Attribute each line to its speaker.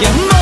Speaker 1: 영원